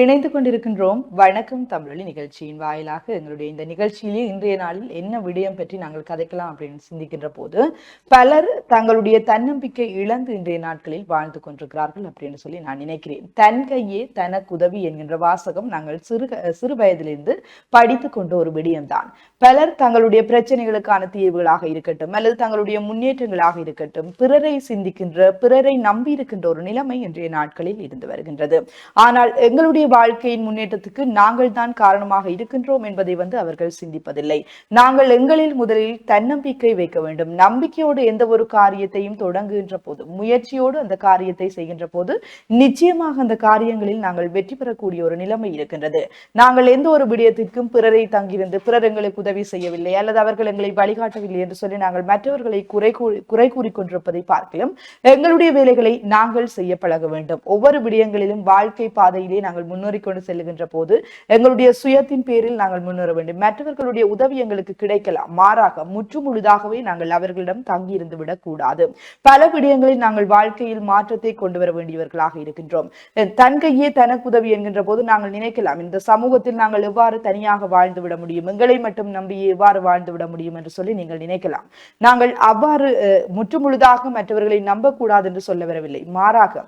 இணைந்து கொண்டிருக்கின்றோம். வணக்கம் தமிழொலி நிகழ்ச்சியின் வாயிலாக எங்களுடைய இந்த நிகழ்ச்சியிலே இன்றைய நாளில் என்ன விடயம் பற்றி நாங்கள் கதைக்கலாம் அப்படின்னு சிந்திக்கின்ற போது பலர் தங்களுடைய தன்னம்பிக்கை இழந்து இன்றைய நாட்களில் வாழ்ந்து கொண்டிருக்கிறார்கள் அப்படின்னு சொல்லி நான் நினைக்கிறேன். தன் கையே தனக்குதவி என்கின்ற வாசகம் நாங்கள் சிறு சிறு வயதிலிருந்து படித்து கொண்ட ஒரு விடயம்தான். பலர் தங்களுடைய பிரச்சனைகளுக்கான தீர்வுகளாக இருக்கட்டும் அல்லது தங்களுடைய முன்னேற்றங்களாக இருக்கட்டும் பிறரை சிந்திக்கின்ற பிறரை நம்பி இருக்கின்ற ஒரு நிலைமை இன்றைய நாட்களில் இருந்து வருகின்றது. ஆனால் எங்களுடைய வாழ்க்கையின் முன்னேற்றத்துக்கு நாங்கள் தான் காரணமாக இருக்கின்றோம் என்பதை வந்து அவர்கள் சிந்திப்பதில்லை. நாங்கள் எங்களில் முதலில் தன்னம்பிக்கை வைக்க வேண்டும். நம்பிக்கையோடு எந்த ஒரு காரியத்தையும் தொடங்குகின்ற போது முயற்சியோடு அந்த காரியத்தை செய்கின்ற போது நிச்சயமாக அந்த காரியங்களில் நாங்கள் வெற்றி பெறக்கூடிய ஒரு நிலைமை இருக்கின்றது. நாங்கள் எந்த ஒரு விடயத்திற்கும் பிறரை தங்கியிருந்து பிறர் எங்களுக்கு உதவி செய்யவில்லை அல்லது அவர்கள் எங்களை வழிகாட்டவில்லை என்று சொல்லி நாங்கள் மற்றவர்களை குறை கூறி குறை கூறிக்கொண்டிருப்பதை பார்க்கலாம். எங்களுடைய வேலைகளை நாங்கள் செய்ய பழக வேண்டும். ஒவ்வொரு விடயங்களிலும் வாழ்க்கை பாதையிலே நாங்கள் முன்னேறி கொண்டு செல்லுகின்ற போது எங்களுடைய சுயத்தின் பேரில் நாங்கள் முன்னேற வேண்டும். மற்றவர்களுடைய உதவி எங்களுக்கு கிடைக்கலாம். மாறாக முற்றுமுழுதாகவே நாங்கள் அவர்களிடம் தங்கியிருந்து விடக்கூடாது. பல விடயங்களில் நாங்கள் வாழ்க்கையில் மாற்றத்தை கொண்டு வர வேண்டியவர்களாக இருக்கின்றோம். தன் கையே தனக்கு உதவி என்கின்ற போது நாங்கள் நினைக்கலாம் இந்த சமூகத்தில் நாங்கள் எவ்வாறு தனியாக வாழ்ந்து விட முடியும்? எங்களை மட்டும் நம்பி எவ்வாறு வாழ்ந்து விட முடியும் என்று சொல்லி நீங்கள் நினைக்கலாம். நாங்கள் அவ்வாறு முற்றுமுழுதாக மற்றவர்களை நம்பக்கூடாது என்று சொல்ல வரவில்லை. மாறாக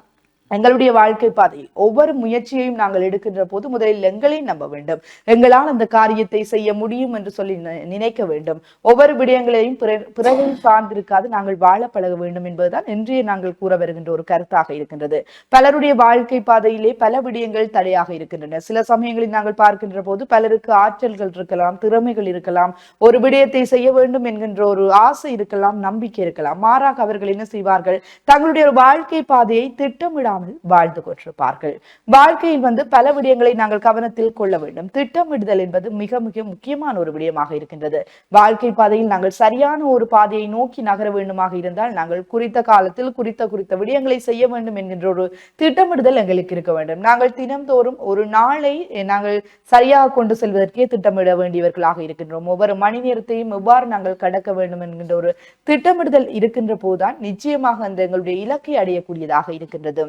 எங்களுடைய வாழ்க்கை பாதையில் ஒவ்வொரு முயற்சியையும் நாங்கள் எடுக்கின்ற போது முதலில் எங்களை நம்ப வேண்டும். எங்களால் அந்த காரியத்தை செய்ய முடியும் என்று சொல்லி நினைக்க வேண்டும். ஒவ்வொரு விடயங்களையும் பிறகும் சார்ந்திருக்காது நாங்கள் வாழ பழக வேண்டும் என்பதுதான் இன்றைய நாங்கள் கூற வருகின்ற ஒரு கருத்தாக இருக்கின்றது. பலருடைய வாழ்க்கை பாதையிலே பல விடயங்கள் தடையாக இருக்கின்றன. சில சமயங்களில் நாங்கள் பார்க்கின்ற போது பலருக்கு ஆற்றல்கள் இருக்கலாம் திறமைகள் இருக்கலாம் ஒரு விடயத்தை செய்ய வேண்டும் என்கின்ற ஒரு ஆசை இருக்கலாம் நம்பிக்கை இருக்கலாம். மாறாக அவர்கள் என்ன செய்வார்கள்? தங்களுடைய வாழ்க்கை பாதையை திட்டமிடாமல் வாழ்ந்து கொண்டிருப்பார்கள். வாழ்க்கையில் வந்து பல விடயங்களை நாங்கள் கவனத்தில் கொள்ள வேண்டும். திட்டமிடுதல் என்பது மிக மிக முக்கியமான ஒரு விடயமாக இருக்கின்றது. வாழ்க்கை பாதையில் நாங்கள் சரியான ஒரு பாதையை நோக்கி நகர வேண்டுமாக இருந்தால் நாங்கள் குறித்த காலத்தில் குறித்த குறித்த விடயங்களை செய்ய வேண்டும் என்கின்ற ஒரு திட்டமிடுதல் எங்களுக்கு இருக்க வேண்டும். நாங்கள் தினம்தோறும் ஒரு நாளை நாங்கள் சரியாக கொண்டு செல்வதற்கே திட்டமிட வேண்டியவர்களாக இருக்கின்றோம். ஒவ்வொரு மணி நேரத்தையும் எவ்வாறு நாங்கள் கடக்க வேண்டும் என்கின்ற ஒரு திட்டமிடுதல் இருக்கின்ற போதுதான் நிச்சயமாக அந்த எங்களுடைய இலக்கை அடையக்கூடியதாக இருக்கின்றது.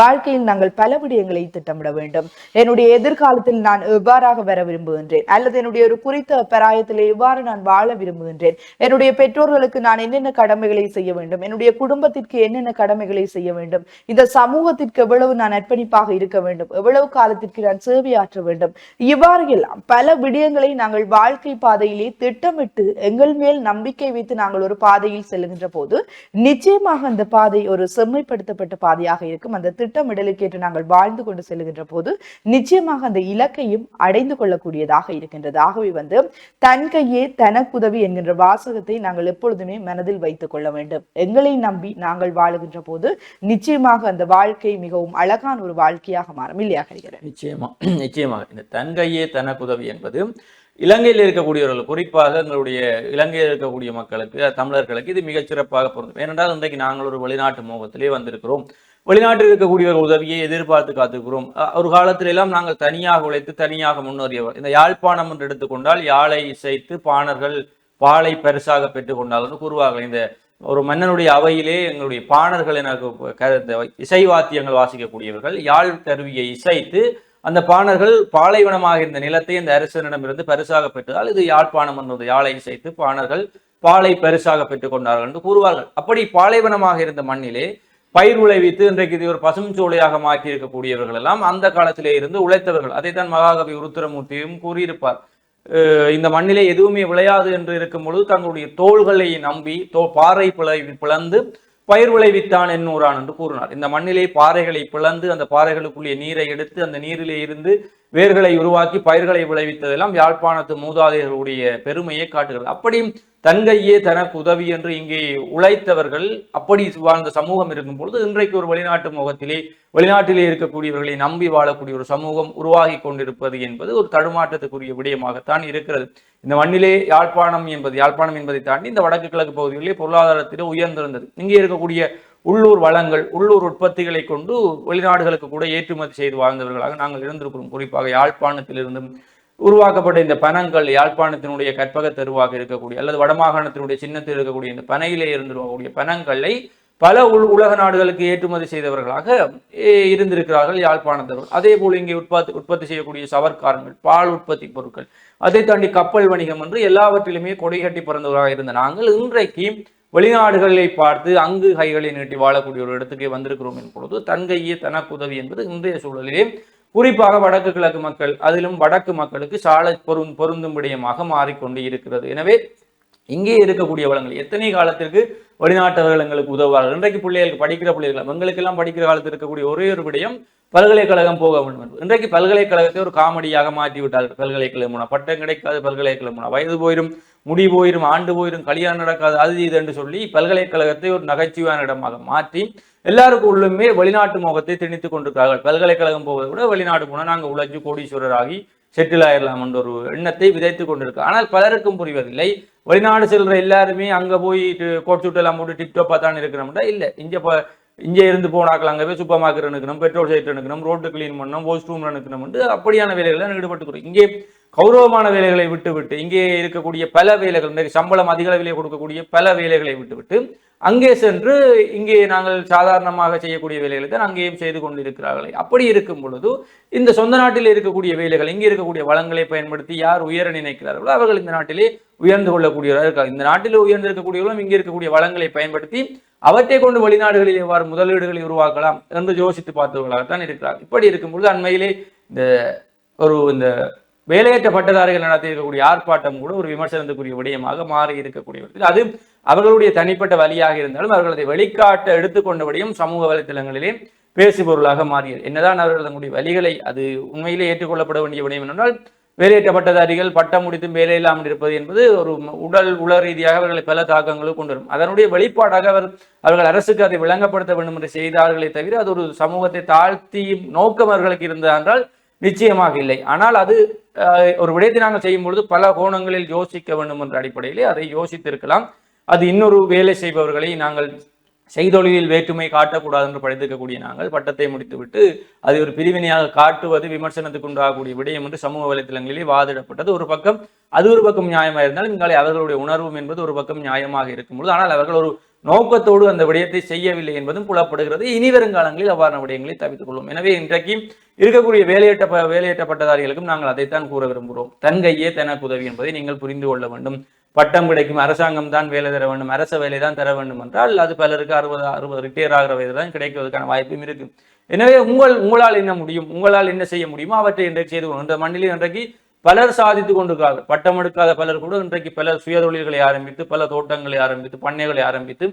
வாழ்க்கையில் நாங்கள் பல விடயங்களை திட்டமிட வேண்டும். என்னுடைய எதிர்காலத்தில் நான் எவ்வாறாக வர விரும்புகின்றேன்? அல்லது என்னுடைய ஒரு குறித்த பராயத்தில் எவ்வாறு நான் வாழ விரும்புகின்றேன்? என்னுடைய பெற்றோர்களுக்கு நான் என்னென்ன கடமைகளை செய்ய வேண்டும்? என்னுடைய குடும்பத்திற்கு என்னென்ன கடமைகளை செய்ய வேண்டும்? இந்த சமூகத்திற்கு எவ்வளவு நான் அர்ப்பணிப்பாக இருக்க வேண்டும்? எவ்வளவு காலத்திற்கு நான் சேவையாற்ற வேண்டும்? இவ்வாறு எல்லாம் பல விடயங்களை நாங்கள் வாழ்க்கை பாதையிலே திட்டமிட்டு எங்கள் மேல் நம்பிக்கை வைத்து நாங்கள் ஒரு பாதையில் செல்லுகின்ற போது நிச்சயமாக அந்த பாதை ஒரு செம்மைப்படுத்தப்பட்ட பாதையாக இருக்கும். அந்த திட்டமிடலுக்கேற்று நாங்கள் வாழ்ந்து கொண்டு செல்கின்ற போது நிச்சயமாக அந்த இலக்கையும் அடைந்து கொள்ளக்கூடியதாக இருக்கின்றது. ஆகவே வந்து தன் கையே தனக்குதவி என்கின்ற வாசகத்தை நாங்கள் எப்பொழுதுமே மனதில் வைத்துக் கொள்ள வேண்டும். எங்களை நம்பி நாங்கள் வாழுகின்ற போது நிச்சயமாக அந்த வாழ்க்கை மிகவும் அழகான ஒரு வாழ்க்கையாக மாறும். இல்லையா கரிகிறேன் நிச்சயமா நிச்சயமாக இந்த தன் கையே தனக்குதவி என்பது இலங்கையில் இருக்கக்கூடியவர்கள் குறிப்பாக எங்களுடைய இலங்கையில் இருக்கக்கூடிய மக்களுக்கு தமிழர்களுக்கு இது மிகச்சிறப்பாக பொருந்தும். ஏனென்றால் இன்றைக்கு நாங்கள் ஒரு வெளிநாட்டு மோகத்திலே வந்திருக்கிறோம். வெளிநாட்டில் இருக்கக்கூடியவர்கள் உதவியை எதிர்பார்த்து காத்துக்கிறோம். ஒரு காலத்தில எல்லாம் நாங்கள் தனியாக உழைத்து தனியாக முன்னேறியவர் இந்த யாழ்ப்பாணம் என்று எடுத்துக்கொண்டால் யாழை இசைத்து பாணர்கள் பாலை பரிசாக பெற்றுக்கொண்டால் என்று கூறுவார்கள். இந்த ஒரு மன்னனுடைய அவையிலே எங்களுடைய பாணர்கள் எனக்கு இசை வாத்தியங்கள் வாசிக்கக்கூடியவர்கள் யாழ் கருவியை இசைத்து அந்த பாணர்கள் பாலைவனமாக இருந்த நிலத்தை இந்த அரசனிடமிருந்து பரிசாக பெற்றதால் இது யாழ்ப்பாணம் என்பது யாழை இசைத்து பாணர்கள் பாலை பரிசாக பெற்றுக்கொண்டார்கள் என்று கூறுவார்கள். அப்படி பாலைவனமாக இருந்த மண்ணிலே பயிர் விளைவித்து இன்றைக்கு இது ஒரு பசுஞ்சோலையாக மாற்றி இருக்கக்கூடியவர்கள் எல்லாம் அந்த காலத்திலே இருந்து உழைத்தவர்கள். அதைத்தான் மகாகவி உருத்திரமூர்த்தியும் கூறியிருப்பார். அஹ் இந்த மண்ணிலே எதுவுமே விளையாது என்று இருக்கும் பொழுது தங்களுடைய தோள்களை நம்பி தோ பாறை பிளை பிளந்து பயிர் விளைவித்தான் என்னூரான் என்று கூறினார். இந்த மண்ணிலே பாறைகளை பிளந்து அந்த பாறைகளுக்குள்ளே நீரை எடுத்து அந்த நீரிலே இருந்து வேர்களை உருவாக்கி பயிர்களை விளைவித்ததெல்லாம் யாழ்ப்பாணத்து மூதாதையர்களுடைய பெருமையை காட்டுகிறது. அப்படியும் தன்கையே தனக்கு உதவி என்று இங்கே உழைத்தவர்கள் அப்படி வாழ்ந்த சமூகம் இருக்கும் பொழுது இன்றைக்கு ஒரு வெளிநாட்டு முகத்திலே வெளிநாட்டிலே இருக்கக்கூடியவர்களை நம்பி வாழக்கூடிய ஒரு சமூகம் உருவாகி கொண்டிருப்பது என்பது ஒரு தடுமாற்றத்துக்குரிய விடயமாகத்தான் இருக்கிறது. இந்த மண்ணிலே யாழ்ப்பாணம் என்பது யாழ்ப்பாணம் என்பதை தாண்டி இந்த வடக்கு கிழக்கு பகுதிகளிலே பொருளாதாரத்திலே உயர்ந்திருந்தது. இங்கே இருக்கக்கூடிய உள்ளூர் வளங்கள் உள்ளூர் உற்பத்திகளை கொண்டு வெளிநாடுகளுக்கு கூட ஏற்றுமதி செய்து வாழ்ந்தவர்களாக நாங்கள் இருந்திருக்கிறோம். குறிப்பாக யாழ்ப்பாணத்திலிருந்தும் உருவாக்கப்பட்ட இந்த பணங்கள் யாழ்ப்பாணத்தினுடைய கற்பக தெருவாக இருக்கக்கூடிய அல்லது வடமாகாணத்தினுடைய சின்னத்தில் இருக்கக்கூடிய இந்த பனையிலே இருந்துருவாக்கூடிய பணங்களை பல உள் உலக நாடுகளுக்கு ஏற்றுமதி செய்தவர்களாக இருந்திருக்கிறார்கள் யாழ்ப்பாணத்தவர்கள் அதே போல் இங்கே உற்பத்தி உற்பத்தி செய்யக்கூடிய சவர்க்காரங்கள் பால் உற்பத்தி பொருட்கள் அதை தாண்டி கப்பல் வணிகம் என்று எல்லாவற்றிலுமே கொடி கட்டி பிறந்தவர்களாக இருந்த நாங்கள் இன்றைக்கு வெளிநாடுகளை பார்த்து அங்கு கைகளை நீட்டி வாழக்கூடிய ஒரு இடத்துக்கு வந்திருக்கிறோம் என்பொழுது தன் கையே தனக்குதவி என்பது இன்றைய சூழலிலே குறிப்பாக வடக்கு கிழக்கு மக்கள் அதிலும் வடக்கு மக்களுக்கு சாலை பொருந் பொருந்தும் விடயமாக மாறிக்கொண்டு இருக்கிறது. எனவே இங்கே இருக்கக்கூடிய வளங்கள் எத்தனை காலத்திற்கு வெளிநாட்டவர்கள் எங்களுக்கு உதவுவார்கள்? இன்றைக்கு பிள்ளைகளுக்கு படிக்கிற பிள்ளைகள் எங்களுக்கெல்லாம் படிக்கிற காலத்தில் இருக்கக்கூடிய ஒரே ஒரு விடயம் பல்கலைக்கழகம் போக வேண்டும். இன்றைக்கு பல்கலைக்கழகத்தை ஒரு காமெடியாக மாற்றி விட்டார்கள் பல்கலைக்கழகம் மூலம் பட்டம் கிடைக்காது பல்கலைக்கழகம் மூலம் வயது போயிடும் முடி போயிடும் ஆண்டு போயிடும் கல்யாணம் நடக்காது அது இது என்று சொல்லி பல்கலைக்கழகத்தை ஒரு நகைச்சுவையான இடமாக மாற்றி எல்லாருக்கும் உள்ளுமே வெளிநாட்டு முகத்தை திணித்துக் கொண்டிருக்கிறார்கள். பல்கலைக்கழகம் போவதை விட வெளிநாடு போனால் நாங்கள் உழைச்சு கோடீஸ்வரராகி செட்டில் ஆயிடலாம் என்ற ஒரு எண்ணத்தை விதைத்துக் கொண்டிருக்கு ஆனால் பலருக்கும் புரிவதில்லை. வெளிநாடு செல்ற எல்லாருமே அங்க போய் கோட் சூட் எல்லாம் போட்டு டிப்டாப்பா தான் இருக்கிறோம்டா இல்ல. இங்க இப்போ இங்கே இருந்து போனாக்கள் அங்கே போய் சூப்பர் மார்க்கெட் அனுக்கணும் பெட்ரோல் சைட் அனுக்கணும் ரோட்டு க்ளீன் பண்ணணும் வாஷ் ரூம் நிற்கணும் அப்படியான வேலைகளை ஈடுபட்டுக்கிறோம் இங்கே கௌரவமான வேலைகளை விட்டுவிட்டு இங்கே இருக்கக்கூடிய பல வேலைகள் இன்றைக்கு சம்பளம் அதிக அளவிலே கொடுக்கக்கூடிய பல வேலைகளை விட்டுவிட்டு அங்கே சென்று இங்கே நாங்கள் சாதாரணமாக செய்யக்கூடிய வேலைகளை தான் அங்கேயும் செய்து கொண்டிருக்கிறார்களே. அப்படி இருக்கும் பொழுது இந்த சொந்த நாட்டில் இருக்கக்கூடிய வேலைகள் இங்கே இருக்கக்கூடிய வளங்களை பயன்படுத்தி யார் உயர நினைக்கிறார்களோ அவர்கள் இந்த நாட்டிலே உயர்ந்து கொள்ளக்கூடியவராக இருக்காங்க. இந்த நாட்டில் உயர்ந்து இருக்கக்கூடியவர்களும் இங்கே இருக்கக்கூடிய வளங்களை பயன்படுத்தி அவற்றை கொண்டு வெளிநாடுகளில் எவ்வாறு முதலீடுகளை உருவாக்கலாம் என்று யோசித்து பார்த்தவர்களாகத்தான் இருக்கிறார் இப்படி இருக்கும்பொழுது அண்மையிலே இந்த ஒரு இந்த வேலையற்ற பட்டதாரிகள் நடத்தியிருக்கக்கூடிய ஆர்ப்பாட்டம் கூட ஒரு விமர்சனத்துக்குரிய விடயமாக மாறி இருக்கக்கூடிய அது அவர்களுடைய தனிப்பட்ட வழியாக இருந்தாலும் அவர்கள் அதை வெளிக்காட்ட எடுத்துக்கொண்டபடியும் சமூக வலைத்தளங்களிலே பேசுபொருளாக மாறியது. என்னதான் அவர்கள் தங்களுடைய வழிகளை அது உண்மையிலே ஏற்றுக்கொள்ளப்பட வேண்டிய விடயம் என்றால் வேலையற்ற பட்டதாரிகள் பட்டம் முடித்தும் வேலை இல்லாமல் இருப்பது என்பது ஒரு உடல் உள ரீதியாக அவர்களை பல தாக்கங்களும் கொண்டு வரும். அதனுடைய வெளிப்பாடாக அவர் அவர்கள் அரசுக்கு அதை விளங்கப்படுத்த வேண்டும் என்று செய்தார்களே தவிர அது ஒரு சமூகத்தை தாழ்த்தியும் நோக்கம் அவர்களுக்கு இருந்தால் நிச்சயமாக இல்லை. ஆனால் அது ஒரு விடயத்தை நாங்கள் செய்யும் பொழுது பல கோணங்களில் யோசிக்க வேண்டும் என்ற அடிப்படையிலே அதை யோசித்திருக்கலாம். அது இன்னொரு வேலை செய்பவர்களை நாங்கள் செய்தொழிலில் வேற்றுமை காட்டக்கூடாது என்று படித்திருக்கக்கூடிய நாங்கள் பட்டத்தை முடித்துவிட்டு அதை ஒரு பிரிவினையாக காட்டுவது விமர்சனத்துக்கு உண்டாகக்கூடிய விடயம் என்று சமூக வலைத்தளங்களிலே வாதிடப்பட்டது. ஒரு பக்கம் அது ஒரு பக்கம் நியாயமாக இருந்தால் இங்காலே அவர்களுடைய உணர்வும் என்பது ஒரு பக்கம் நியாயமாக இருக்கும்பொழுது ஆனால் அவர்கள் ஒரு நோக்கத்தோடு அந்த விடயத்தை செய்யவில்லை என்பதும் புலப்படுகிறது. இனி வருங்காலங்களில் அவ்வாறான விடயங்களை தவித்துக் கொள்வோம். எனவே இன்றைக்கு இருக்கக்கூடிய வேலையேற்ற ப- பட்டதாரிகளுக்கும் நாங்கள் அதைத்தான் கூற விரும்புகிறோம். தன் கையே தனக்கு உதவி என்பதை நீங்கள் புரிந்து கொள்ள வேண்டும். பட்டம் கிடைக்கும் அரசாங்கம் தான் வேலை தர வேண்டும் அரச வேலை தான் தர வேண்டும் என்றால் அது பலருக்கு அறுபது அறுபது ரிட்டையர் ஆகிற வயது தான் கிடைக்குவதற்கான வாய்ப்பும் இருக்கு. எனவே உங்கள் உங்களால் என்ன முடியும் உங்களால் என்ன செய்ய முடியுமோ அவற்றை இன்றைக்கு செய்து கொள்ளும் இந்த மண்ணிலே இன்றைக்கு பலர் சாதித்து கொண்டிருக்கிறார்கள். பட்டம் எடுக்காத பலர் கூட இன்றைக்கு பல சுயதொழில்களை ஆரம்பித்து பல தோட்டங்களை ஆரம்பித்து பண்ணைகளை ஆரம்பித்து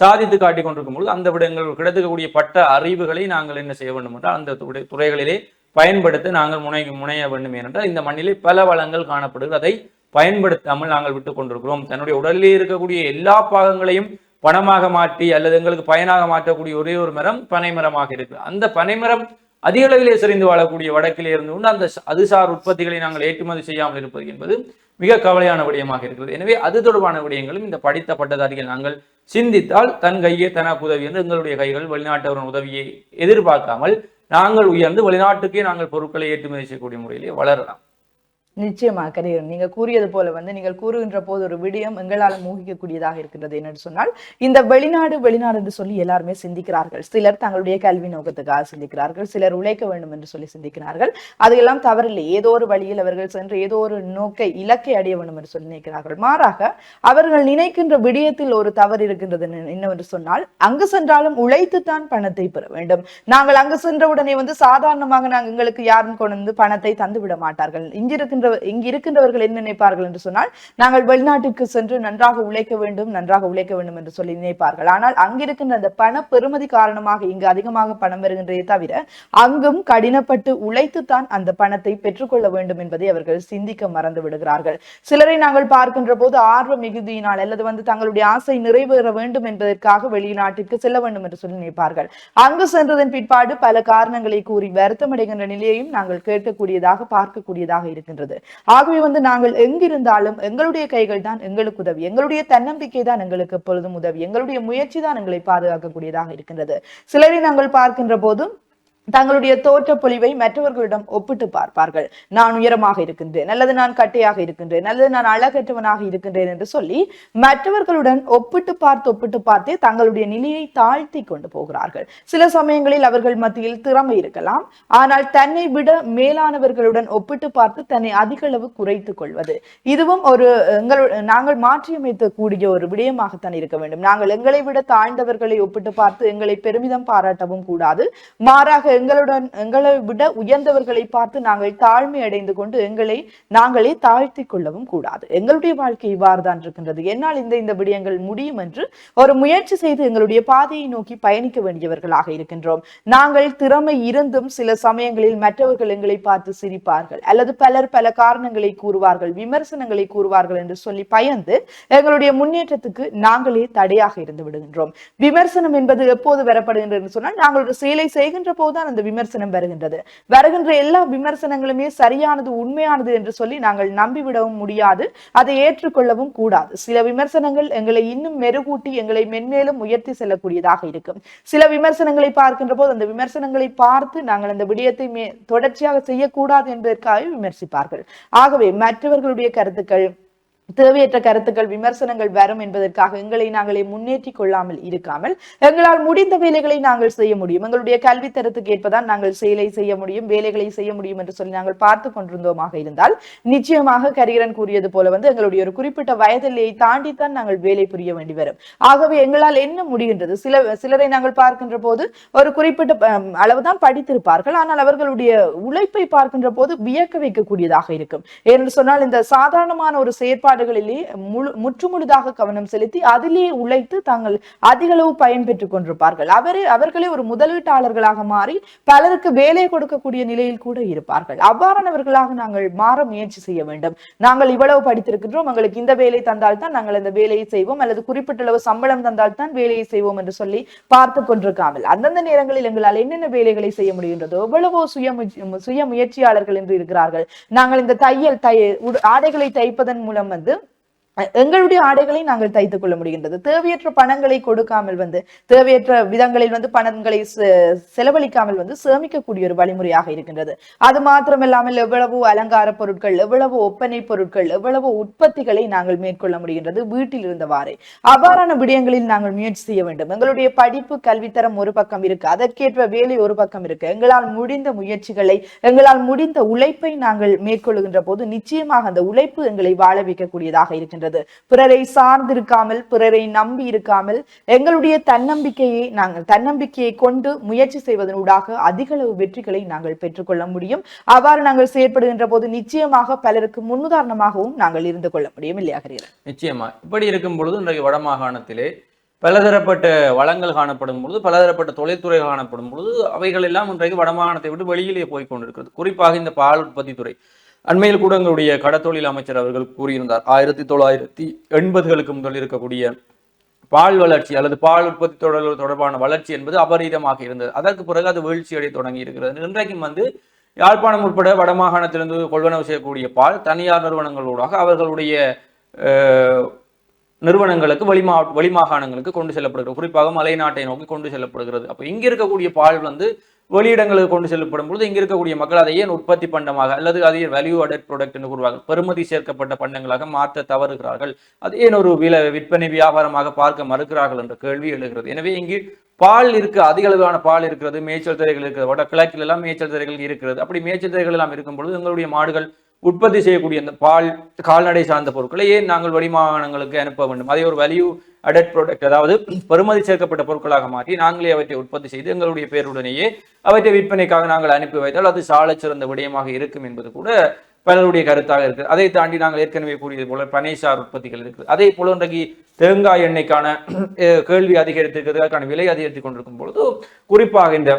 சாதித்து காட்டிக் கொண்டிருக்கும் பொழுது அந்த விடங்கள் கிடைக்கக்கூடிய பட்ட அறிவுகளை நாங்கள் என்ன செய்ய வேண்டும் என்றால் அந்த துறைகளிலே பயன்படுத்த நாங்கள் முனை முனைய வேண்டும். ஏனென்றால் இந்த மண்ணிலே பல வளங்கள் காணப்படுகிறது. அதை பயன்படுத்தாமல் நாங்கள் விட்டு கொண்டிருக்கிறோம். தன்னுடைய உடலிலே இருக்கக்கூடிய எல்லா பாகங்களையும் பணமாக மாற்றி அல்லது எங்களுக்கு பயனாக மாற்றக்கூடிய ஒரே ஒரு மரம் பனை மரமாக இருக்கு அந்த பனைமரம் அதிக அளவிலே செறிந்து வாழக்கூடிய வடக்கிலே இருந்து கொண்டு அந்த அதுசார் உற்பத்திகளை நாங்கள் ஏற்றுமதி செய்யாமல் இருப்பது என்பது மிக கவலையான விடயமாக இருக்கிறது. எனவே அது தொடர்பான விடயங்களும் இந்த படித்த பட்டதாரிகள் நாங்கள் சிந்தித்தால் தன் கையே தனக்கு உதவி என்று எங்களுடைய கைகள் வெளிநாட்டவரின் உதவியை எதிர்பார்க்காமல் நாங்கள் உயர்ந்து வெளிநாட்டுக்கே நாங்கள் பொருட்களை ஏற்றுமதி செய்யக்கூடிய முறையிலே வளரலாம். நிச்சயமாக கரீரன் நீங்கள் கூறியது போல வந்து நீங்கள் கூறுகின்ற போது ஒரு விடயம் எங்களால் மூகிக்கக்கூடியதாக இருக்கின்றது என்னென்னு சொன்னால் இந்த வெளிநாடு வெளிநாடு என்று சொல்லி எல்லாருமே சிந்திக்கிறார்கள். சிலர் தங்களுடைய கல்வி நோக்கத்துக்காக சிந்திக்கிறார்கள். சிலர் உழைக்க வேண்டும் என்று சொல்லி சிந்திக்கிறார்கள். அதையெல்லாம் தவறில்லை. ஏதோ ஒரு வழியில் அவர்கள் சென்று ஏதோ ஒரு நோக்கை இலக்கை அடைய வேண்டும் என்று சொல்லி நினைக்கிறார்கள். மாறாக அவர்கள் நினைக்கின்ற விடயத்தில் ஒரு தவறு இருக்கின்றது என்னவென்று சொன்னால் அங்கு சென்றாலும் உழைத்துத்தான் பணத்தை பெற வேண்டும். நாங்கள் அங்கு சென்றவுடனே வந்து சாதாரணமாக நாங்கள் எங்களுக்கு யாரும் கொண்டு வந்து பணத்தை தந்து விட மாட்டார்கள். இங்கிருக்கின்ற இருக்கின்ற இங்கு இருக்கின்றவர்கள் என்ன நினைப்பார்கள் என்று சொன்னால் நாங்கள் வெளிநாட்டுக்கு சென்று நன்றாக உழைக்க வேண்டும் நன்றாக உழைக்க வேண்டும் என்று சொல்லி நினைப்பார்கள். ஆனால் அங்கிருக்கின்ற அந்த பண பெறுமதி காரணமாக இங்கு அதிகமாக பணம் வருகின்றதே தவிர அங்கும் கடினப்பட்டு உழைத்துத்தான் அந்த பணத்தை பெற்றுக்கொள்ள வேண்டும் என்பதை அவர்கள் சிந்திக்க மறந்து விடுகிறார்கள். சிலரை நாங்கள் பார்க்கின்ற போது ஆர்வ மிகுதியினால் அல்லது வந்து தங்களுடைய ஆசை நிறைவேற வேண்டும் என்பதற்காக வெளிநாட்டிற்கு செல்ல வேண்டும் என்று சொல்லி நினைப்பார்கள். அங்கு சென்றதன் பிற்பாடு பல காரணங்களை கூறி வருத்தமடைகின்ற நிலையையும் நாங்கள் கேட்கக்கூடியதாக பார்க்கக்கூடியதாக இருக்கின்றது. ஆகவே வந்து நாங்கள் எங்கிருந்தாலும் எங்களுடைய கைகள் தான் எங்களுக்கு உதவி. எங்களுடைய தன்னம்பிக்கை தான் எங்களுக்கு எப்பொழுதும் உதவி. எங்களுடைய முயற்சி தான் எங்களை பாதுகாக்கக்கூடியதாக இருக்கின்றது. சிலரை நாங்கள் பார்க்கின்ற போதும் தங்களுடைய தோற்ற பொலிவை மற்றவர்களிடம் ஒப்பிட்டு பார்ப்பார்கள். நான் உயரமாக இருக்கின்றேன் அல்லது நான் கட்டையாக இருக்கின்றேன் அல்லது நான் அழகற்றவனாக இருக்கின்றேன் என்று சொல்லி மற்றவர்களுடன் ஒப்பிட்டு பார்த்து ஒப்பிட்டு பார்த்தே தங்களுடைய நிலையை தாழ்த்தி கொண்டு போகிறார்கள். சில சமயங்களில் அவர்கள் மத்தியில் திறமை இருக்கலாம். ஆனால் தன்னை விட மேலானவர்களுடன் ஒப்பிட்டு பார்த்து தன்னை அதிக அளவு குறைத்துக் கொள்வது. இதுவும் ஒரு எங்கள் நாங்கள் மாற்றியமைத்தக்கூடிய ஒரு விடயமாகத்தான் இருக்க வேண்டும். நாங்கள் எங்களை விட தாழ்ந்தவர்களை ஒப்பிட்டு பார்த்து எங்களை பெருமிதம் பாராட்டவும் கூடாது. மாறாக எங்களுடன் எங்களை விட உயர்ந்தவர்களை பார்த்து நாங்கள் தாழ்மை அடைந்து கொண்டு எங்களை நாங்களே தாழ்த்தி கொள்ளவும் கூடாது. எங்களுடைய வாழ்க்கை இவ்வாறு தான் இருக்கின்றது. என்னால் இந்த இந்த விடயங்கள் முடியும் என்று ஒரு முயற்சி செய்து எங்களுடைய பாதையை நோக்கி பயணிக்க வேண்டியவர்களாக இருக்கின்றோம். நாங்கள் திறமை இருந்தும் சில சமயங்களில் மற்றவர்கள் எங்களை பார்த்து சிரிப்பார்கள். அல்லது பலர் பல காரணங்களை கூறுவார்கள் விமர்சனங்களை கூறுவார்கள் என்று சொல்லி பயந்து எங்களுடைய முன்னேற்றத்துக்கு நாங்களே தடையாக இருந்து விடுகின்றோம். விமர்சனம் என்பது எப்போது வரப்படுகின்றது என்று சொன்னால் நாங்கள் ஒரு செயலை செய்கின்ற போதுதான் தான் அந்த விமர்சனம் வருகின்றது. வருகின்ற எல்லா விமர்சனங்களுமே சரியானது உண்மையானது என்று சொல்லி நாங்கள் நம்பிவிடவும் முடியாது அதை ஏற்றுக்கொள்ளவும் கூடாது. சில விமர்சனங்கள் எங்களை இன்னும் மெருகூட்டி எங்களை மென்மேலும் உயர்த்தி செல்லக்கூடியதாக இருக்கும். சில விமர்சனங்களை பார்க்கின்ற போது அந்த விமர்சனங்களை பார்த்து நாங்கள் அந்த விடயத்தை தொடர்ச்சியாக செய்யக்கூடாது என்பதற்காக விமர்சிப்பார்கள். ஆகவே மற்றவர்களுடைய கருத்துக்கள் தேவையற்ற கருத்துக்கள் விமர்சனங்கள் வரும் என்பதற்காக எங்களை நாங்களே முன்னேற்றி கொள்ளாமல் இருக்காமல் எங்களால் முடிந்த வேலைகளை நாங்கள் செய்ய முடியும். எங்களுடைய கல்வி தரத்துக்கு ஏற்பதான் நாங்கள் செயலை செய்ய முடியும் வேலைகளை செய்ய முடியும் என்று சொல்லி நாங்கள் பார்த்து கொண்டிருந்தோமாக இருந்தால் நிச்சயமாக கரிகரன் கூறியது போல வந்து எங்களுடைய ஒரு குறிப்பிட்ட வயதிலேயே தாண்டித்தான் நாங்கள் வேலை புரிய வேண்டி வரும். ஆகவே எங்களால் என்ன முடிகின்றது? சில சிலரை நாங்கள் பார்க்கின்ற போது ஒரு குறிப்பிட்ட அளவுதான் படித்திருப்பார்கள். ஆனால் அவர்களுடைய உழைப்பை பார்க்கின்ற போது வியக்க வைக்கக்கூடியதாக இருக்கும். ஏனென்று சொன்னால் இந்த சாதாரணமான ஒரு செயற்பாடு செயல்பாடுகளிலே முழு முற்றுமுழுதாக கவனம் செலுத்தி அதிலே உழைத்து தாங்கள் அதிகளவு பயன் பெற்றுக் கொண்டிருப்பார்கள். அவரே அவர்களே ஒரு முதலீட்டாளர்களாக மாறி பலருக்கு வேலை கொடுக்கக்கூடிய நிலையில் கூட இருப்பார்கள். அவ்வாறானவர்களாக நாங்கள் மாற முயற்சி செய்ய வேண்டும். நாங்கள் இவ்வளவு படித்திருக்கின்றோம் எங்களுக்கு இந்த வேலை தந்தால்தான் நாங்கள் அந்த வேலையை செய்வோம் அல்லது குறிப்பிட்ட அளவு சம்பளம் தந்தால்தான் வேலையை செய்வோம் என்று சொல்லி பார்த்து கொண்டிருக்காமல் அந்தந்த நேரங்களில் எங்களால் என்னென்ன வேலைகளை செய்ய முடிகின்றதோ எவ்வளவோ சுய சுய முயற்சியாளர்கள் என்று இருக்கிறார்கள். நாங்கள் இந்த தையல் தை ஆடைகளை தைப்பதன் மூலம் வந்து Anladın? எங்களுடைய ஆடைகளை நாங்கள் தைத்துக் கொள்ள முடிகின்றது. தேவையற்ற பணங்களை கொடுக்காமல் வந்து தேவையற்ற விதங்களில் வந்து பணங்களை செலவழிக்காமல் வந்து சேமிக்கக்கூடிய ஒரு வழிமுறையாக இருக்கின்றது. அது மாத்திரமில்லாமல் எவ்வளவோ அலங்கார பொருட்கள் எவ்வளவோ ஒப்பனை பொருட்கள் எவ்வளவோ உற்பத்திகளை நாங்கள் மேற்கொள்ள முடிகின்றது வீட்டில் இருந்தவாறே அவ்வாறான விடயங்களில் நாங்கள் முயற்சி செய்ய வேண்டும். எங்களுடைய படிப்பு கல்வித்தரம் ஒரு பக்கம் இருக்கு அதற்கேற்ற வேலை ஒரு பக்கம் இருக்கு. எங்களால் முடிந்த முயற்சிகளை எங்களால் முடிந்த உழைப்பை நாங்கள் மேற்கொள்ளுகின்ற போது நிச்சயமாக அந்த உழைப்பு எங்களை வாழ வைக்கக்கூடியதாக இருக்கின்றது. பிறரை சார்ந்திருக்காமல் பிறரை நம்பி இருக்காமல் எங்களுடைய தன்னம்பிக்கையை நாங்கள் தன்னம்பிக்கையை கொண்டு முயற்சி செய்வதனூடாக அதிக அளவு வெற்றிகளை நாங்கள் பெற்றுக்கொள்ள முடியும். அவ்வாறு நாங்கள் செயற்படுகின்ற போது நிச்சயமாக பலருக்கு முன்னுதாரணமாகவும் நாங்கள் இருந்து கொள்ள முடியும் இல்லையா நிச்சயமா. இப்படி இருக்கும் பொழுது இன்றைக்கு வடமாகாணத்திலே பலதரப்பட்ட வளங்கள் காணப்படும் பொழுது பலதரப்பட்ட தொழில்துறை காணப்படும் பொழுது அவைகள் எல்லாம் இன்றைக்கு வடமாகாணத்தை விட்டு வெளியிலே போய் கொண்டிருக்கிறது. குறிப்பாக இந்த பால் உற்பத்தி துறை. அண்மையில் கூட எங்களுடைய கடத்தொழில் அமைச்சர் அவர்கள் கூறியிருந்தார். ஆயிரத்தி தொள்ளாயிரத்தி எண்பதுகளுக்கு முதல் இருக்கக்கூடிய பால் வளர்ச்சி அல்லது பால் உற்பத்தி தொடர் தொடர்பான வளர்ச்சி என்பது அபரீதமாக இருந்தது. அதற்கு பிறகு அது வீழ்ச்சி அடைய தொடங்கி இருக்கிறது. இன்றைக்கும் வந்து யாழ்ப்பாணம் உட்பட வடமாகாணத்திலிருந்து கொள்வனவு செய்யக்கூடிய பால் தனியார் நிறுவனங்களூடாக அவர்களுடைய நிறுவனங்களுக்கு வெளிமா வெளிமாகாணங்களுக்கு கொண்டு செல்லப்படுகிறது. குறிப்பாக மலைநாட்டை நோக்கி கொண்டு செல்லப்படுகிறது. அப்போ இங்கே இருக்கக்கூடிய பால் வந்து வெளியிடங்களுக்கு கொண்டு செல்லப்படும் பொழுது இங்கே இருக்கக்கூடிய மக்கள் அதை ஏன் உற்பத்தி பண்டமாக அல்லது அதை வேல்யூ அடட் ப்ராடக்ட் என்று கூறுவார்கள்? பெருமதி சேர்க்கப்பட்ட பண்டங்களாக மாற்ற தவறுகிறார்கள். அது ஏன் ஒரு விலை விற்பனை வியாபாரமாக பார்க்க மறுக்கிறார்கள் என்ற கேள்வி எழுகிறது. எனவே இங்கு பால் இருக்கு அதிக அளவிலான பால் இருக்கிறது மேய்ச்சல் திரைகள் இருக்கிறது வட கிழக்கில் எல்லாம் மேய்ச்சல் திரைகள் இருக்கிறது. அப்படி மேய்ச்சல் திரைகள் எல்லாம் இருக்கும் பொழுது எங்களுடைய மாடுகள் உற்பத்தி செய்யக்கூடிய அந்த பால் கால்நடை சார்ந்த பொருட்களை ஏன் நாங்கள் வெளிமாகாணங்களுக்கு அனுப்ப வேண்டும்? அதை ஒரு வேல்யூ அடட் ப்ராடக்ட் அதாவது பெருமதி சேர்க்கப்பட்ட பொருட்களாக மாற்றி நாங்களே அவற்றை உற்பத்தி செய்து எங்களுடைய பேருடனேயே அவற்றை விற்பனைக்காக நாங்கள் அனுப்பி வைத்தால் அது சாலச் சிறந்த விடயமாக இருக்கும் என்பது கூட பலருடைய கருத்தாக இருக்குது. அதை தாண்டி நாங்கள் ஏற்கனவே கூறியது போல பனைசார் உற்பத்திகள் இருக்குது. அதே போல இன்றைக்கு தேங்காய் எண்ணெய்க்கான கேள்வி அதிகரித்திருக்கிறது அதற்கான விலை அதிகரித்து கொண்டிருக்கும் பொழுது குறிப்பாக இந்த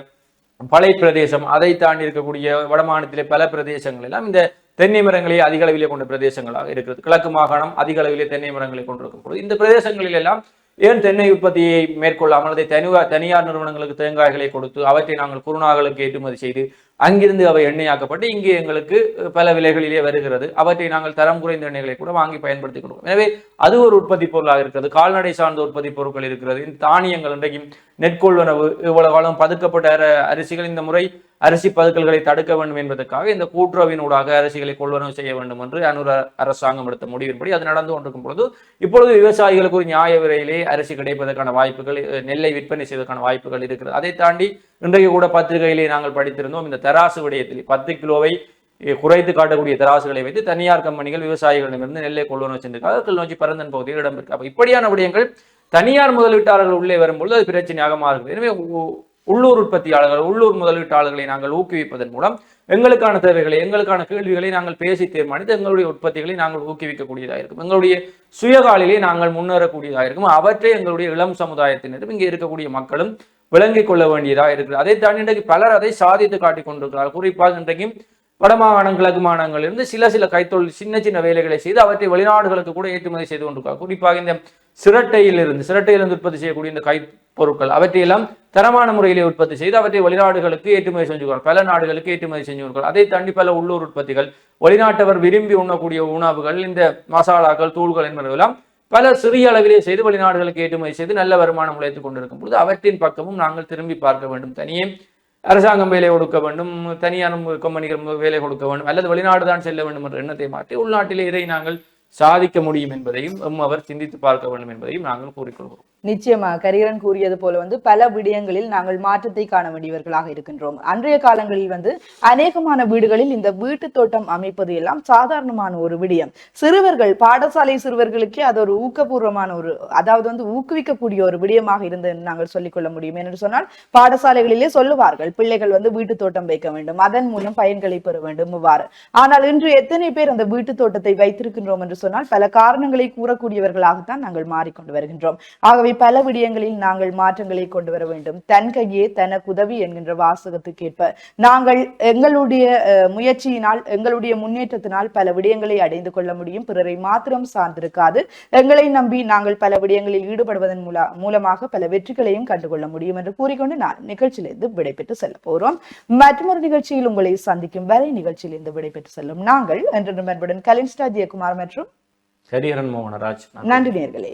பலை பிரதேசம் அதை தாண்டி இருக்கக்கூடிய வடமாநிலத்திலே பல பிரதேசங்கள் எல்லாம் இந்த தென்னை மரங்களே அதிக அளவிலே கொண்ட பிரதேசங்களாக இருக்கிறது. கிழக்கு மாகாணம் அதிக அளவிலே தென்னை மரங்களை கொண்டிருக்கும் பொழுது இந்த பிரதேசங்களில் எல்லாம் ஏன் தென்னை உற்பத்தியை மேற்கொள்ளாமல் அதை தனியார் தனியார் நிறுவனங்களுக்கு தேங்காய்களை கொடுத்து அவற்றை நாங்கள் குருநாகலுக்கு ஏற்றுமதி செய்து அங்கிருந்து அவை எண்ணெயாக்கப்பட்டு இங்கே எங்களுக்கு பல விலைகளிலே வருகிறது. அவற்றை நாங்கள் தரம் குறைந்த எண்ணெய்களை கூட வாங்கி பயன்படுத்தி கொடுக்கிறோம் எனவே அது ஒரு உற்பத்தி பொருளாக இருக்கிறது. கால்நடை சார்ந்த உற்பத்தி பொருட்கள் இருக்கிறது. இந்த தானியங்கள் இன்றைக்கும் நெற்கொள்வனவு இவ்வளவு காலம் பதுக்கப்பட்ட அரிசிகள் இந்த முறை அரிசி பதுக்கல்களை தடுக்க வேண்டும் என்பதற்காக இந்த கூட்டுறவினூடாக அரிசிகளை கொள்வனவு செய்ய வேண்டும் என்று அனுர அரசாங்கம் எடுத்த முடிவின்படி அது நடந்து கொண்டிருக்கும் பொழுது இப்பொழுது விவசாயிகளுக்கு ஒரு நியாய விலையிலே அரிசி கிடைப்பதற்கான வாய்ப்புகள் நெல்லை விற்பனை செய்வதற்கான வாய்ப்புகள் இருக்கிறது. அதை தாண்டி இன்றைக்கு கூட பத்திரிகையிலே நாங்கள் படித்திருந்தோம் இந்த தராசு விடயத்தில் பத்து கிலோவை குறைத்து காட்டக்கூடிய தராசுகளை வைத்து தனியார் கம்பெனிகள் விவசாயிகளிடமிருந்து நெல்லை கொள்வனவு சென்றிருக்காங்க கிளிநொச்சி பரந்தன் பகுதியில் இடம்பெற்று அப்ப இப்படியான விடயங்கள் தனியார் முதலீட்டாளர்கள் உள்ளே வரும்பொழுது அது பிரச்சனையாக மாறுகிறது. எனவே உள்ளூர் உற்பத்தியாளர்கள் உள்ளூர் முதலீட்டாளர்களை நாங்கள் ஊக்குவிப்பதன் மூலம் எங்களுக்கான தேவைகளை எங்களுக்கான கேள்விகளை நாங்கள் பேசி தீர்மானித்து எங்களுடைய உற்பத்திகளை நாங்கள் ஊக்குவிக்கக்கூடியதாக இருக்கும். எங்களுடைய சுயகாலிலே நாங்கள் முன்னேறக்கூடியதாக இருக்கும். அவற்றை எங்களுடைய இளம் சமுதாயத்தினரும் இங்கே இருக்கக்கூடிய மக்களும் விளங்கிக் கொள்ள வேண்டியதாக இருக்குது அதை தாண்டி இன்றைக்கு பலர் அதை சாதித்து காட்டிக் கொண்டிருக்கிறார் குறிப்பாக இன்றைக்கும் வடமாகாணம் கிழக்கு மாகாணங்களிலிருந்து சில சில கைத்தொழில் சின்ன சின்ன வேலைகளை செய்து அவற்றை வெளிநாடுகளுக்கு கூட ஏற்றுமதி செய்து கொண்டிருக்காங்க. குறிப்பாக இந்த சிரட்டையிலிருந்து சிரட்டையிலிருந்து உற்பத்தி செய்யக்கூடிய இந்த கைப்பொருட்கள் அவற்றையெல்லாம் தரமான முறையிலே உற்பத்தி செய்து அவற்றை வெளிநாடுகளுக்கு ஏற்றுமதி செஞ்சுக்கிறோம் பல நாடுகளுக்கு ஏற்றுமதி செஞ்சு அதை தாண்டி பல உள்ளூர் உற்பத்திகள் வெளிநாட்டவர் விரும்பி உண்ணக்கூடிய உணவுகள் இந்த மசாலாக்கள் தூள்கள் என்பதெல்லாம் பல சிறிய அளவிலே செய்து வெளிநாடுகளுக்கு ஏற்றுமதி செய்து நல்ல வருமானம் உழைத்துக் கொண்டிருக்கும் பொழுது அவற்றின் பக்கமும் நாங்கள் திரும்பி பார்க்க வேண்டும் தனியே. அரசாங்கம் வேலை கொடுக்க வேண்டும் தனியார் கம்பெனிகள் வேலை கொடுக்க வேண்டும் அல்லது வெளிநாடு தான் செல்ல வேண்டும் என்ற எண்ணத்தை மாற்றி உள்நாட்டிலே இதை நாங்கள் சாதிக்க முடியும் என்பதையும் அவர் சிந்தித்து பார்க்க வேண்டும் என்பதையும் நாங்கள் கூறிக்கொள்கிறோம். நிச்சயமா கரீரன் கூறியது போல வந்து பல விடயங்களில் நாங்கள் மாற்றத்தை காண வேண்டியவர்களாக இருக்கின்றோம். அன்றைய காலங்களில் வந்து அநேகமான வீடுகளில் இந்த வீட்டு தோட்டம் அமைப்பது எல்லாம் சாதாரணமான ஒரு விடயம். சிறுவர்கள் பாடசாலை சிறுவர்களுக்கே அது ஒரு ஊக்கபூர்வமான ஒரு அதாவது வந்து ஊக்குவிக்கக்கூடிய ஒரு விடயமாக இருந்தது நாங்கள் சொல்லிக்கொள்ள முடியும். என்று சொன்னால் பாடசாலைகளிலே சொல்லுவார்கள் பிள்ளைகள் வந்து வீட்டு தோட்டம் வைக்க வேண்டும். அதன் மூலம் பயன்களை பெற வேண்டும். இவ்வாறு. ஆனால் இன்று எத்தனை பேர் அந்த வீட்டு தோட்டத்தை வைத்திருக்கின்றோம் என்று சொன்னால் பல காரணங்களை கூறக்கூடியவர்களாகத்தான் நாங்கள் மாறிக்கொண்டு வருகின்றோம். ஆகவே பல விடயங்களில் நாங்கள் மாற்றங்களை கொண்டு வர வேண்டும். தன் கையே தனக்கு உதவி என்கின்ற வாசகத்துக்கேற்ப நாங்கள் எங்களுடைய முயற்சியினால் எங்களுடைய முன்னேற்றத்தினால் பல விடயங்களை அடைந்து கொள்ள முடியும். பிறரை மாத்திரம் சார்ந்திருக்காது. எங்களை நம்பி நாங்கள் பல விடயங்களில் ஈடுபடுவதன் மூல மூலமாக பல வெற்றிகளையும் கண்டுகொள்ள முடியும் என்று கூறிக்கொண்டு நான் நிகழ்ச்சியிலிருந்து விடைபெற்று செல்ல போகிறோம் மற்றொரு நிகழ்ச்சியில் உங்களை சந்திக்கும் வரை நிகழ்ச்சியிலிருந்து விடைபெற்று செல்லும் நாங்கள். என்று நண்பருடன் கலின்ஸ்டா ஜெயக்குமார் மற்றும் ஹரிஹரன் மோகனராஜ் நன்றி. நேர்களே.